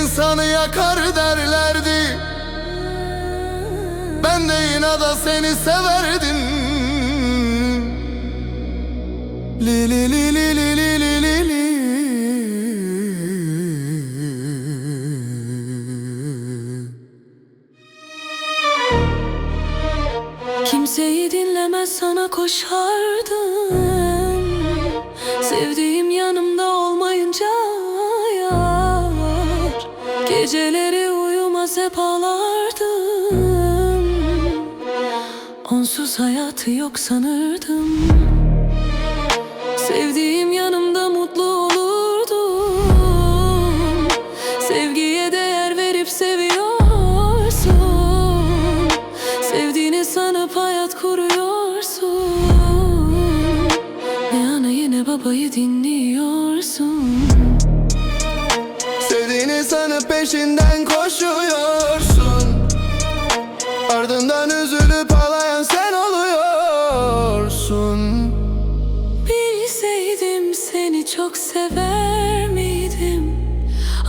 insanı yakar derlerdi. Ben de inada seni severdim. Li li li li li li li li li. Kimseyi dinlemez sana koşardım. Sevdiğim yanımda olmayınca Geceleri uyumaz hep ağlardım. Onsuz hayatı yok sanırdım. Sevdiğim yanımda mutlu olurdum. Sevgiye değer verip seviyorsun. Sevdiğini sanıp hayat kuruyorsun. Ne anayı ne babayı dinliyorsun Sanıp peşinden koşuyorsun. Ardından üzülüp ağlayan sen oluyorsun. Bilseydim seni çok sever miydim?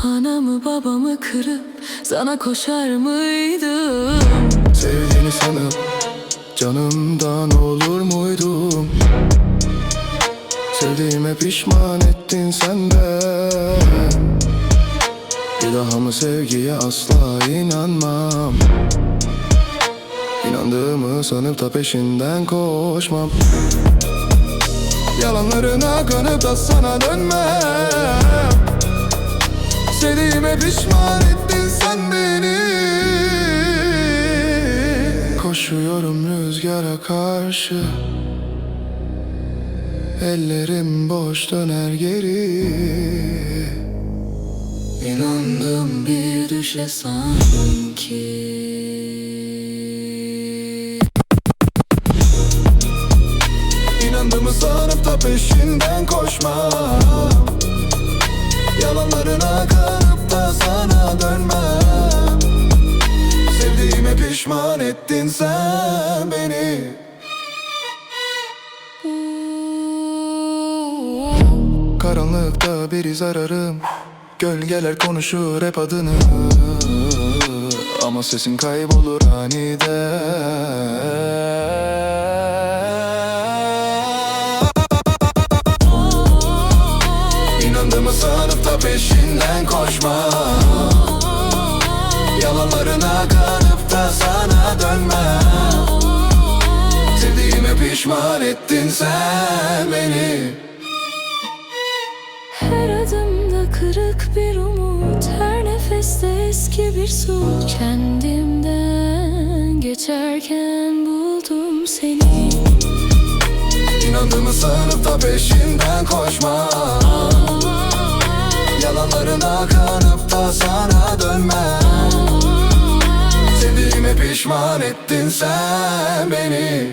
Anamı babamı kırıp sana koşar mıydım? Sevdiğini sanıp canımdan olur muydum? Sevdiğime pişman ettin sen de Bir daha mı sevgiye asla inanmam. İnandığımı sanıp da peşinden koşmam. Yalanlarına kanıp da sana dönmem. Sevdiğime pişman ettin sen beni. Koşuyorum rüzgara karşı. Ellerim boş döner geri İnandım bir düşe sanki. İnandığımı sanıp da peşinden koşma. Yalanlarına kanıp da sana dönmem. Sevdiğime pişman ettin sen beni. Karanlıkta bir iz ararım Gölgeler konuşur hep adını. Ama sesin kaybolur aniden. İnandığımı sanıp da peşinden koşma. Yalanlarına kanıp da sana dönmem Sevdiğime pişman ettin sen beni eski bir su. Kendimden geçerken buldum seni. İnandığımı sanıp da peşinden koşma. Yalanlarına kanıp da sana dönmem Sevdiğime pişman ettin sen beni